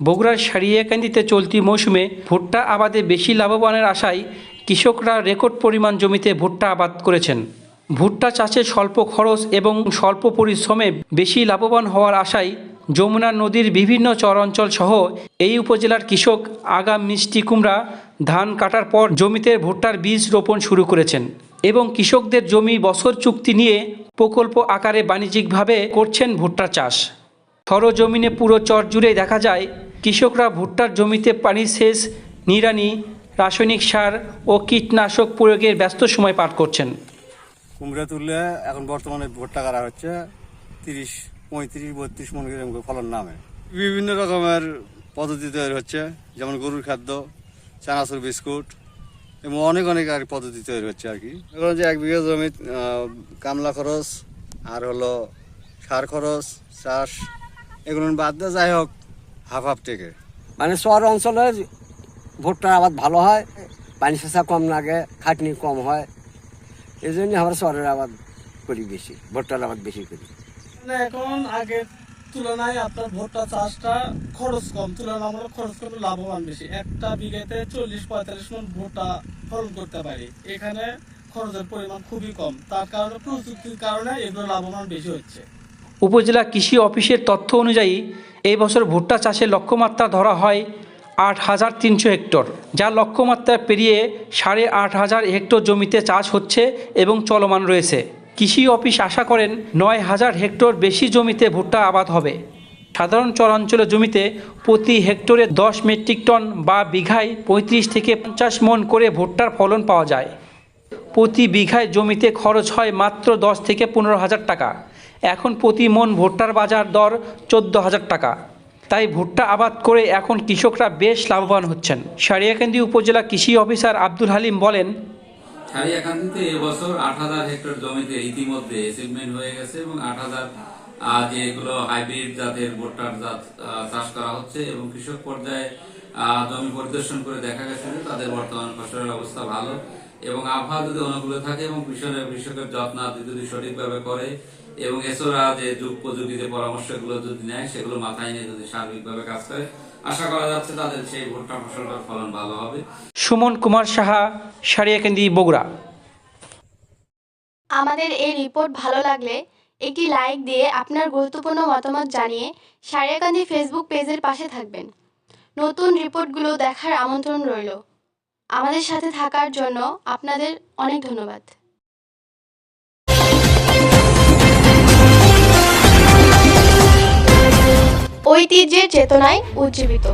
বগুড়ার সারিয়াকান্দিতে চলতি মৌসুমে ভুট্টা আবাদে বেশি লাভবানের আশায় কৃষকরা রেকর্ড পরিমাণ জমিতে ভুট্টা আবাদ করেছেন। ভুট্টা চাষে স্বল্প খরচ এবং স্বল্প পরিশ্রমে বেশি লাভবান হওয়ার আশায় যমুনা নদীর বিভিন্ন চরাঞ্চল সহ এই উপজেলার কৃষক আগাম মিষ্টি কুমড়া, ধান কাটার পর জমিতে ভুট্টার বীজ রোপণ শুরু করেছেন এবং কৃষকদের জমি বছর চুক্তি নিয়ে প্রকল্প আকারে বাণিজ্যিকভাবে করছেন ভুট্টা চাষ। সরজমিনে পুরো চর জুড়ে দেখা যায় কৃষকরা ভুট্টার জমিতে পানি সেচ, নিড়ানি, রাসায়নিক সার ও কীটনাশক প্রয়োগের ব্যস্ত সময় পার করছেন। কুমড়া তুললে এখন বর্তমানে ভুট্টা করা হচ্ছে তিরিশ, পঁয়ত্রিশ, বত্রিশ মন ফলন নামে। বিভিন্ন রকমের পদ্ধতি তৈরি হচ্ছে, যেমন গরুর খাদ্য, চানাচুর বিস্কুট এবং অনেক অনেক আর পদ্ধতি তৈরি হচ্ছে আর কি। এখন যে এক বিঘা জমি কামলা খরচ, আর হলো সার খরচ, চাষ, এগুলো বাদ দিয়ে যাই হোক হাফ হাফ থেকে মানে শহর অঞ্চলে ভুট্টার আবাদ ভালো হয় পানি সেচা কম লাগে খাটনি কম হয়। এই জন্য আমরা শহরের আবাদ করি বেশি ভুট্টার আবাদ বেশি করি। মানে এখন আগের তুলনায় আপনার ভুট্টা চাষটা খরচ কম তুলনামূলক খরচ কম লাভবান বেশি। একটা বিঘাতে চল্লিশ পঁয়তাল্লিশ মন ভুট্টা ফলন করতে পারি। এখানে খরচের পরিমাণ খুবই কম। তার কারণে প্রযুক্তির কারণে এগুলো লাভবান বেশি হচ্ছে। উপজেলা কৃষি অফিসের তথ্য অনুযায়ী এই বছর ভুট্টা চাষের লক্ষ্যমাত্রা ধরা হয় আট হাজার তিনশো হেক্টর, যা লক্ষ্যমাত্রা পেরিয়ে সাড়ে আট হাজার হেক্টর জমিতে চাষ হচ্ছে এবং চলমান রয়েছে। কৃষি অফিস আশা করেন নয় হাজার হেক্টর বেশি জমিতে ভুট্টা আবাদ হবে। সাধারণ চরাঞ্চলের জমিতে প্রতি হেক্টরে দশ মেট্রিক টন বা বিঘায় পঁয়ত্রিশ থেকে পঞ্চাশ মন করে ভুট্টার ফলন পাওয়া যায়। প্রতি বিঘায় জমিতে খরচ হয় মাত্র দশ থেকে পনেরো হাজার টাকা। এখন প্রতি মন ভুট্টার বাজার দর চোদ্দ হাজার টাকা। তাই ভুট্টা আবাদ করে এখন কৃষকরা বেশ লাভবান হচ্ছেন। সারিয়াকান্দি উপজেলা কৃষি অফিসার আব্দুল হালিম বলেন, সারিয়াকান্দিতে এবছর আট হাজার হেক্টর জমিতে ইতিমধ্যে অ্যাচিভমেন্ট হয়ে গেছে এবং আট হাজার যেগুলো হাইব্রিড জাতের ভুট্টার জাত চাষ করা হচ্ছে এবং কৃষক পর্যায়ে জমি পরিদর্শন করে দেখা গেছে যে তাদের বর্তমান ফসলের অবস্থা ভালো। এবং আবহাওয়া যদি অনুকূলে থাকে এবং কৃষকের কৃষকের যত্ন আদি যদি সঠিকভাবে করে এবং এছাড়া যে যুগ প্রযুক্তি যে পরামর্শগুলো যদি নেয় সেগুলো মাথায় নিয়ে যদি সার্বিকভাবে কাজ করে আশা করা যাচ্ছে তাদের সেই ভুট্টা ফসলটার ফলন ভালো হবে। সুমন কুমার সাহা সারিয়াকান্দি বগুড়া। আমাদের এই রিপোর্ট ভালো লাগলে একটি লাইক দিয়ে আপনার গুরুত্বপূর্ণ মতামত জানিয়ে সারিয়াকান্দি ফেসবুক পেজের পাশে থাকবেন। নতুন রিপোর্টগুলো দেখার আমন্ত্রণ রইল। আমাদের সাথে থাকার জন্য আপনাদের অনেক ধন্যবাদ। ঐতিহ্যের চেতনায় উজ্জীবিত।